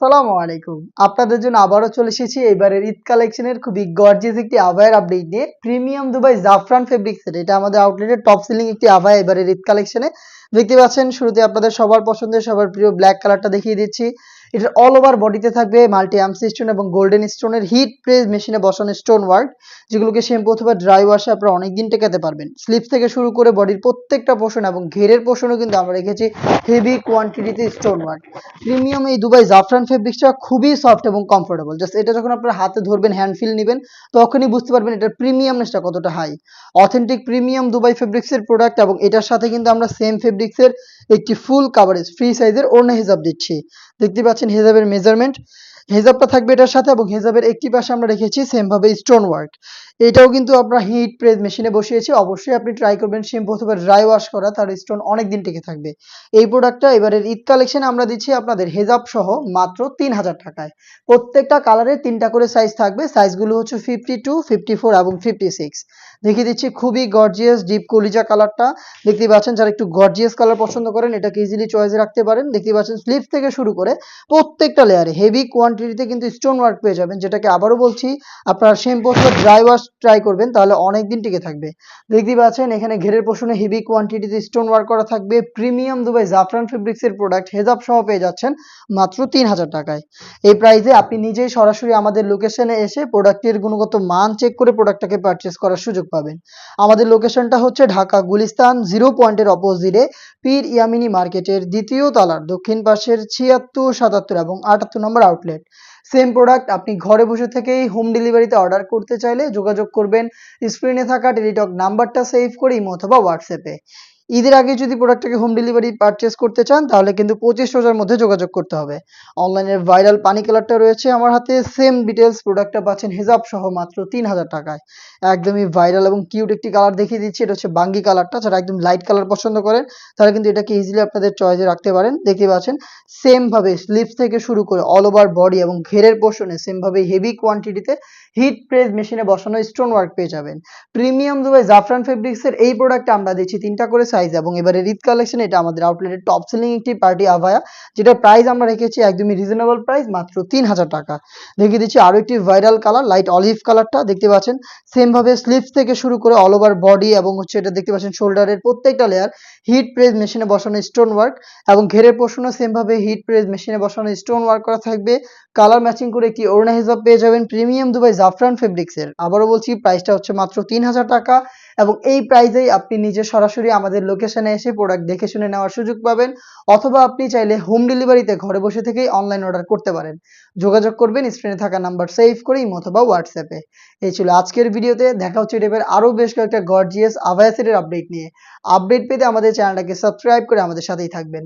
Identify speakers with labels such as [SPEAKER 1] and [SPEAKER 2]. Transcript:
[SPEAKER 1] আসসালামু আলাইকুম। আপনাদের জন্য আবারও চলে এসেছি। এবারের ঈদ কালেকশনের খুবই গর্জিয়াস একটি আভায়ের আপডেট নিয়ে। Premium Dubai Zafran fabric set এটা আমাদের আউটলেটের টপ সিলিং একটি আভায় এবারের ঈদ কালেকশনে। দেখতে পাচ্ছেন, শুরুতে আপনাদের সবার পছন্দের, সবার প্রিয় ব্ল্যাক কালারটা দেখিয়ে দিচ্ছি। এটার অল ওভার বডিতে থাকবে মাল্টি আমসি স্টোন এবং গোল্ডেন স্টোনের হিট প্রেস মেশিনে বসানো স্টোন ওয়ার্ক যেগুলোকে শ্যাম্পু অথবা ড্রাই ওয়াশে আপনারা অনেকদিন টেকাতে পারবেন। স্লিপ থেকে শুরু করে বডির প্রত্যেকটা পোষণ এবং ঘেরের পোষণও কিন্তু আমরা রেখেছি হেভি কোয়ান্টিটিতে স্টোন ওয়ার্ক প্রিমিয়াম এই দুবাই জাফরান ফেব্রিক্সটা খুবই সফট এবং কমফোর্টেবল জাস্ট এটা যখন আপনার হাতে ধরবেন হ্যান্ড ফিল নেবেন, তখনই বুঝতে পারবেন এটার প্রিমিয়ামনেসটা কতটা হাই অথেন্টিক প্রিমিয়াম দুবাই ফেব্রিক্সের প্রোডাক্ট এবং এটার সাথে কিন্তু আমরা সেম ফেব্রিক্সের একটি ফুল কাভারেজ ফ্রি সাইজের ওড়না হিসাব দিচ্ছি। দেখতে পাচ্ছেন হিজাবের মেজারমেন্ট হেজাবটা থাকবে এটার সাথে এবং হেজাবের একটি পাশে আমরা রেখেছি সেম ভাবে স্টোন ওয়ার্ক এটাও কিন্তু আমরা হিট প্রেস মেশিনে বসিয়েছি। অবশ্যই আপনি ট্রাই করবেন শ্যাম্পু অথবা ড্রাই ওয়াশ করা তার স্টোন অনেক দিন টিকে থাকবে। এই প্রোডাক্টটা এবারের ঈদ কালেকশনে আমরা দিচ্ছি আপনাদের হেজাব সহ মাত্র তিন হাজার টাকায়। প্রত্যেকটা কালারের তিনটা করে সাইজ থাকবে। সাইজগুলো হচ্ছে ফিফটি টু ফিফটি ফোর এবং ফিফটি সিক্স দেখিয়ে দিচ্ছি খুবই গর্জিয়াস ডিপ কলিজা কালারটা দেখতে পাচ্ছেন যারা একটু গর্জিয়াস কালার পছন্দ করেন, এটাকে ইজিলি চয়েসে রাখতে পারেন। দেখতে পাচ্ছেন স্লিভস থেকে শুরু করে প্রত্যেকটা লেয়ারে হেভি কোয়ান্টিটিতে কিন্তু স্টোন ওয়ার্ক পেয়ে যাবেন, যেটাকে আবারও বলছি, আপনার শ্যাম্পু অথবা ড্রাই ওয়াশ ট্রাই করবেন, তাহলে অনেক দিন টিকে থাকবে। দেখতে পাচ্ছেন, এখানে ঘেরের পোষণে হেভি কোয়ান্টিটিতে স্টোন ওয়ার্ক করা থাকবে। প্রিমিয়াম দুবাই জাফরান ফেব্রিক্সের প্রোডাক্ট হেজাব সহ পেয়ে যাচ্ছেন মাত্র তিন হাজার টাকায়। এই প্রাইসে আপনি নিজেই সরাসরি আমাদের লোকেশনে এসে প্রোডাক্টের গুণগত মান চেক করে প্রোডাক্টটাকে পারচেস করার সুযোগ পাবেন। আমাদের লোকেশনটা হচ্ছে ঢাকা গুলিস্তান জিরো পয়েন্টের অপোজিটে পীর ইয়ামিনী মার্কেটের দ্বিতীয় তলার দক্ষিণ পাশের ছিয়াত্তর, সাতাত্তর এবং আটাত্তর নম্বর আউটলেট সেম প্রোডাক্ট আপনি ঘরে বসে থেকেই হোম ডেলিভারিতে অর্ডার করতে চাইলে যোগাযোগ করবেন স্ক্রিনে থাকা টেলিটক নাম্বারটা সেভ করে ইমো অথবা হোয়াটসঅ্যাপে ঈদের আগে যদি প্রোডাক্টটাকে হোম ডেলিভারি পারচেস করতে চান, তাহলে কিন্তু পঁচিশ রোজার মধ্যে যোগাযোগ করতে হবে। অনলাইনের ভাইরাল পানি কালারটা রয়েছে আমার হাতে। সেম ডিটেলস প্রোডাক্টটা পাচ্ছেন হেজাব সহ মাত্র তিন হাজার টাকায়। একদমই ভাইরাল এবং কিউট একটি কালার দেখিয়ে দিচ্ছি। এটা হচ্ছে বাঙ্গি কালারটা যারা একদম লাইট কালার পছন্দ করেন, তারা কিন্তু এটাকে ইজিলি আপনাদের চয়েসে রাখতে পারেন। দেখতে পাচ্ছেন সেম ভাবে স্লিপস থেকে শুরু করে অল ওভার বডি এবং ঘেরের পোষণে সেম ভাবে হেভি কোয়ান্টিটিতে হিট প্রেস মেশিনে বসানো স্টোন ওয়ার্ক পেয়ে যাবেন। প্রিমিয়াম দুবাই জাফরান ফেব্রিক্সের এই প্রোডাক্টটা আমরা দিচ্ছি তিনটা করে সাইজ এবং এবারে ঈদ কালেকশন এটা আমাদের আউটলেটের টপ সেলিং একটি পার্টি আভায়া যেটা প্রাইস আমরা রেখেছি একদমই রিজনেবল প্রাইস মাত্র তিন হাজার টাকা। দেখিয়ে দিচ্ছি আরও একটি ভাইরাল কালার লাইট অলিভ কালারটা দেখতে পাচ্ছেন? সেম ভাবে স্লিপস থেকে শুরু করে অল ওভার বডি এবং হচ্ছে এটা দেখতে পাচ্ছেন শোল্ডারের প্রত্যেকটা লেয়ার হিট প্রেস মেশিনে বসানো স্টোন ওয়ার্ক এবং ঘেরের পোষণও সেম ভাবে হিট প্রেস মেশিনে বসানো স্টোন ওয়ার্ক করা থাকবে। কালার ম্যাচিং করে একটি ওড়না হিসাব পেয়ে যাবেন প্রিমিয়াম দুবাই জাফরান ফেব্রিক্সের আবারও বলছি প্রাইসটা হচ্ছে মাত্র তিন হাজার টাকা। এবং এই প্রাইজেই আপনি নিজে সরাসরি আমাদের লোকেশনে এসে প্রোডাক্ট দেখে শুনে নেওয়ার সুযোগ পাবেন, অথবা আপনি চাইলে হোম ডেলিভারিতে ঘরে বসে থেকেই অনলাইন অর্ডার করতে পারেন। যোগাযোগ করবেন স্ক্রিনে থাকা নাম্বার সেভ করেই অথবা হোয়াটসঅ্যাপে এই ছিল আজকের ভিডিওতে, দেখা হচ্ছে টেপের আরও বেশ কয়েকটা গর্জিয়াস আভায়াসের আপডেট নিয়ে। আপডেট পেতে আমাদের চ্যানেলটাকে সাবস্ক্রাইব করে আমাদের সাথেই থাকবেন।